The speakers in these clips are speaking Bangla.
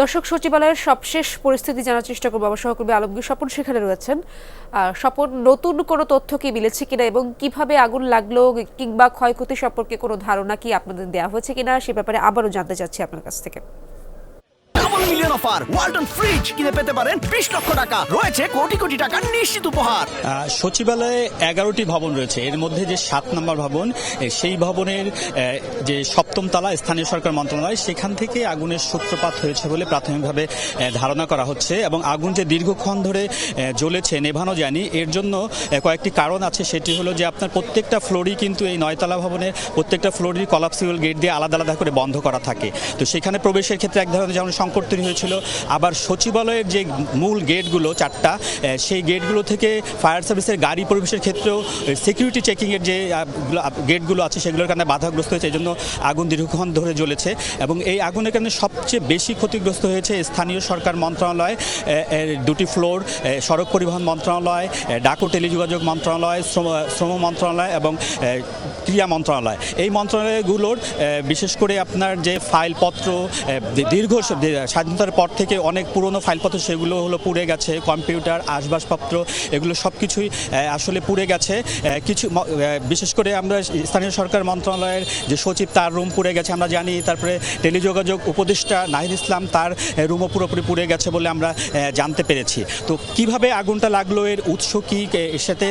দর্শক সচিবালয়ের সবশেষ পরিস্থিতি জানার চেষ্টা করব। আমার সহকর্মী আলমগীর স্বপন সেখানে রয়েছেন। স্বপন, নতুন কোনো তথ্য কি মিলেছে কিনা এবং কীভাবে আগুন লাগল কিংবা ক্ষয়ক্ষতি সম্পর্কে কোনো ধারণা কি আপনাদের দেওয়া হয়েছে কিনা সে ব্যাপারে আবারও জানতে চাচ্ছি আপনার কাছ থেকে। অফার ওয়ালটন ফ্রিজ কিনে পেতে পারেন বিশ লক্ষ টাকা। রয়েছে কোটি কোটি টাকার নিশ্চিত উপহার। সচিবালয়ে এগারোটি ভবন রয়েছে। এর মধ্যে যে সাত নম্বর ভবন সেই ভবনের যে সপ্তম তলা স্থানীয় সরকার মন্ত্রণালয়, সেখান থেকে আগুনের সূত্রপাত হয়েছে বলে প্রাথমিকভাবে ধারণা করা হচ্ছে এবং আগুন যে দীর্ঘক্ষণ ধরে জ্বলেছে, নেভানো যায়নি। এর জন্য কয়েকটি কারণ আছে। সেটি হলো যে আপনার প্রত্যেকটা ফ্লোরই কিন্তু এই নয়তলা ভবনের, প্রত্যেকটা ফ্লোরই কলাপসিবল গেট দিয়ে আলাদা আলাদা করে বন্ধ করা থাকে। তো সেখানে প্রবেশের ক্ষেত্রে এক ধরনের যেমন সংকট তৈরি হয়েছিল আবার সচিবালয়ের যে মূল গেটগুলো, চারটা সেই গেটগুলো থেকে ফায়ার সার্ভিসের গাড়ি প্রবেশের ক্ষেত্রেও সিকিউরিটি চেকিংয়ের যে গেটগুলো আছে, সেগুলোর কারণে বাধাগ্রস্ত হয়েছে। এই জন্য আগুন দীর্ঘক্ষণ ধরে জ্বলেছে এবং এই আগুনের কারণে সবচেয়ে বেশি ক্ষতিগ্রস্ত হয়েছে স্থানীয় সরকার মন্ত্রণালয় দুটি ফ্লোর সড়ক পরিবহন মন্ত্রণালয় ডাক ও টেলিযোগাযোগ মন্ত্রণালয়, শ্রম মন্ত্রণালয় এবং ক্রীড়া মন্ত্রণালয়। এই মন্ত্রণালয়গুলোর বিশেষ করে আপনার যে ফাইলপত্র দীর্ঘ স্বাধীনতার পর থেকে অনেক পুরনো ফাইলপত্র সেগুলো হলো পুড়ে গেছে, কম্পিউটার আসবাবপত্র এগুলো সব কিছুই আসলে পুড়ে গেছে। কিছু বিশেষ করে আমরা স্থানীয় সরকার মন্ত্রণালয়ের যে সচিব, তার রুম পুড়ে গেছে, আমরা জানি, তারপরে টেলিযোগাযোগ উপদেষ্টা নাহিদ ইসলাম, তার রুমও পুরোপুরি পুড়ে গেছে বলে আমরা জানতে পেরেছি। তো কীভাবে আগুনটা লাগল, এর উৎস কি এর সাথে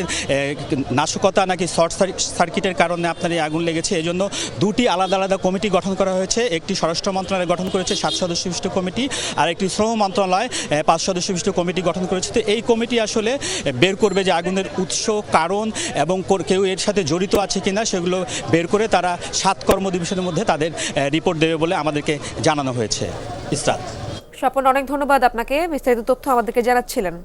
নাশকতা নাকি শর্ট সার্কিটের কারণে আপনার এই আগুন লেগেছে? এই জন্য দুটি আলাদা আলাদা কমিটি গঠন করা হয়েছে। একটি স্বরাষ্ট্র মন্ত্রণালয় গঠন করেছে সাত সদস্য বিশিষ্ট কমিটি আর একটি শ্রম মন্ত্রণালয় পাঁচ সদস্য বিশিষ্ট কমিটি গঠন করেছে। তো এই কমিটি আসলে বের করবে যে আগুনের উৎস, কারণ এবং কেউ এর সাথে জড়িত আছে কিনা সেগুলো বের করে তারা সাত কর্ম কর্মদিবসের মধ্যে তাদের রিপোর্ট দেবে বলে আমাদেরকে জানানো হয়েছে। ইসরাত। স্বপন, অনেক ধন্যবাদ আপনাকে। বিস্তারিত তথ্য আমাদেরকে জানাচ্ছিলেন।